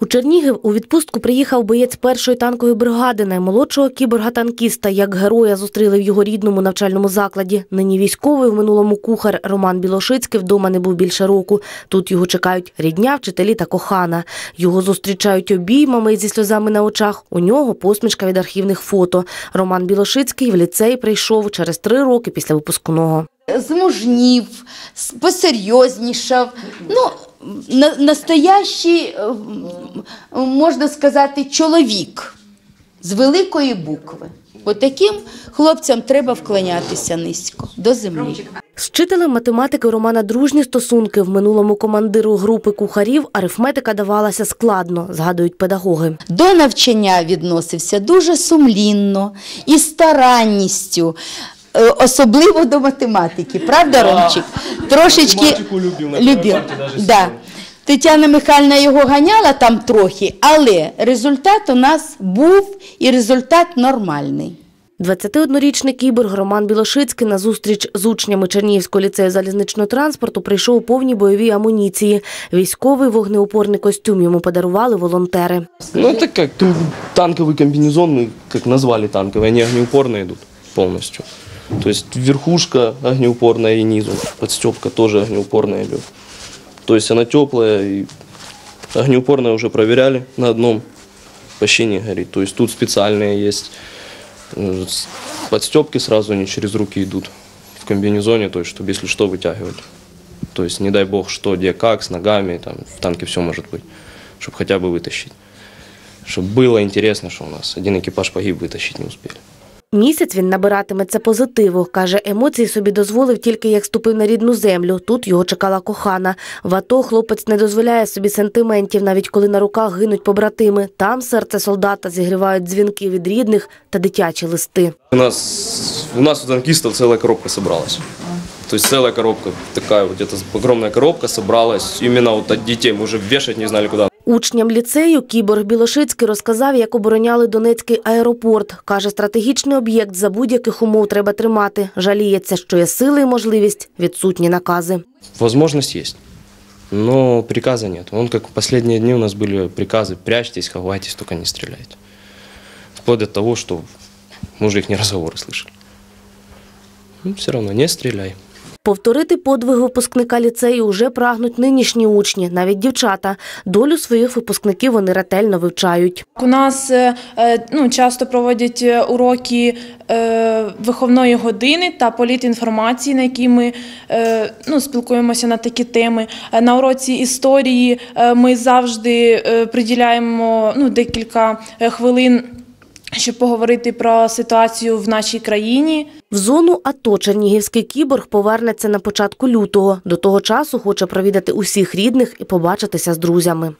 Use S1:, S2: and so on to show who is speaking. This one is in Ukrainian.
S1: У Чернігів у відпустку приїхав боєць першої танкової бригади, наймолодшого кіборга-танкіста. Як героя зустріли в його рідному навчальному закладі. Нині військовий в минулому кухар Роман Білошицький вдома не був більше року. Тут його чекають рідня, вчителі та кохана. Його зустрічають обіймами зі сльозами на очах. У нього посмішка від архівних фото. Роман Білошицький в ліцей прийшов через три роки після випускного.
S2: змужнів, посерйознішав. Ну, настоящий, е, можна сказати, чоловік з великої букви. От таким хлопцям треба вклонятися низько до землі.
S1: З вчителем математики Романа дружні стосунки. В минулому командиру групи кухарів арифметика давалася складно, згадують педагоги.
S2: До навчання відносився дуже сумлінно і старанністю. е, Особливо до математики, правда, Ромчик? Трошечки
S3: Математику любив, на
S2: любив.
S3: первій парті даже
S2: Да.
S3: сидів.
S2: Тетяна Михайлівна його ганяла там трохи, але результат у нас був і результат нормальний.
S1: 21-річний кіборг Роман Білошицький на зустріч з учнями Чернігівського ліцею залізничного транспорту прийшов у повній бойовій амуніції. Військовий вогнеупорний костюм йому подарували волонтери.
S3: Ну, это как ком- танковый комбинезон, мы как назвали танковые, они огнеупорные идут полностью. То есть верхушка огнеупорная и низу, подстепка тоже огнеупорная идет. То есть она теплая и огнеупорная уже проверяли на одном, почти не горит. То есть тут специальные есть э, подстепки сразу, они через руки идут в комбинезоне, то есть чтобы если что вытягивать. То есть не дай бог что, где как, с ногами, там в танке все может быть, чтобы хотя бы вытащить. Чтобы было интересно, что у нас один экипаж погиб, вытащить не успели.
S1: Місяць він набиратиметься позитиву. Каже, емоції собі дозволив тільки як ступив на рідну землю. Тут його чекала кохана. В АТО хлопець не дозволяє собі сентиментів, навіть коли на руках гинуть побратими. Там серце солдата зігрівають дзвінки від рідних та дитячі листи.
S3: У нас, у нас у танкистов целая коробка собралась. То есть целая коробка, такая вот где-то огромная коробка собралась. Именно вот от детей мы уже вешать не знали куда.
S1: Учням ліцею кіборг Білошицький розказав, як обороняли Донецький аеропорт. Каже, стратегічний об'єкт за будь-яких умов треба тримати. Жаліється, що є сили і можливість, відсутні накази.
S3: Возможность есть, но приказа нет. Он как в последние дни у нас были приказы «прячьтесь, ховайтесь, только не стреляйте». Вплоть до того, что мы уже их не разговоры слышали. Ну, все равно не стреляй.
S1: Повторити подвиг випускника ліцею вже прагнуть нинішні учні, навіть дівчата. Долю своїх випускників вони ретельно вивчають.
S4: У нас е, е, ну, часто проводять е, уроки виховної години та політінформації, на які ми ну, спілкуємося на такі теми. На уроці історії ми завжди приділяємо ну, декілька хвилин, щоб поговорити про ситуацію в нашій країні.
S1: В зону АТО Чернігівський кіборг повернеться на початку лютого. До того часу хоче провідати усіх рідних і побачитися з друзями.